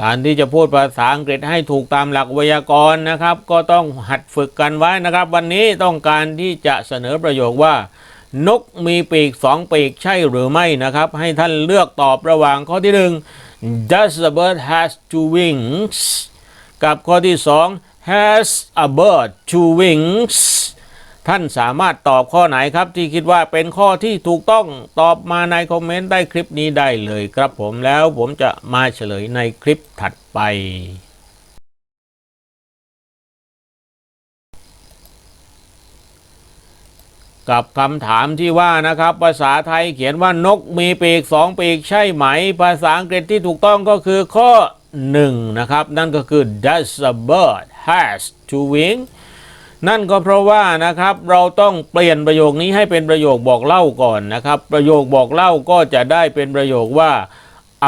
การที่จะพูดภาษาอังกฤษให้ถูกตามหลักไวยากรณ์นะครับ ก็ต้องหัดฝึกกันไว้นะครับ วันนี้ต้องการที่จะเสนอประโยคว่า นกมีปีกสองปีกใช่หรือไม่นะครับ ให้ท่านเลือกตอบระหว่างข้อที่หนึ่ง Does the bird has two wings กับข้อที่สอง Has a bird two wings ท่านสามารถตอบข้อไหนครับที่คิดว่าเป็นข้อที่ถูกต้องตอบมาในคอมเมนต์ใต้คลิปนี้ได้เลยครับผมแล้วผมจะมาเฉลยในคลิปถัดไปกับคำถามที่ว่านะครับ ภาษาไทยเขียนว่านกมีปีกสองปีกใช่ไหม ภาษาอังกฤษที่ถูกต้องก็คือข้อ 1 นะครับ นั่นก็คือ does a bird has two wings นั่นก็เพราะว่านะครับเราต้องเปลี่ยนประโยคนี้ให้เป็นประโยคบอกเล่าก่อนนะครับ ประโยคบอกเล่าก็จะได้เป็นประโยคว่า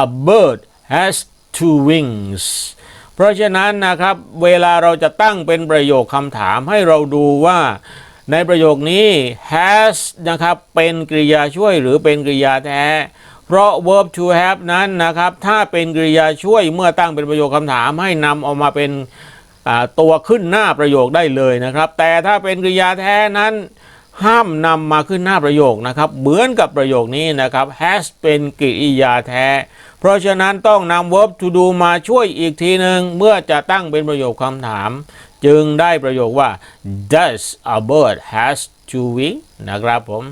a bird has two wings เพราะฉะนั้นนะครับเวลาเราจะตั้งเป็นประโยคคำถามให้เราดูว่า ในประโยคนี้ has นะครับเป็นกริยาช่วยหรือเป็นกริยาแท้ เพราะ verb to have นั้นนะครับถ้าเป็นกริยาช่วยเมื่อตั้งเป็นประโยคคำถามให้นำออกมาเป็น ตัวขึ้นหน้าประโยคได้เลยนะครับ แต่ถ้าเป็นกริยาแท้นั้น ห้ามนำมาขึ้นหน้าประโยคนะครับ เหมือนกับประโยคนี้นะครับ has เป็นกริยาแท้ เพราะฉะนั้นต้องนำ verb to do มาช่วยอีกทีหนึ่งเมื่อจะตั้งเป็นประโยคคำถาม จึงได้ประโยคว่า does a bird has two wings นะครับผม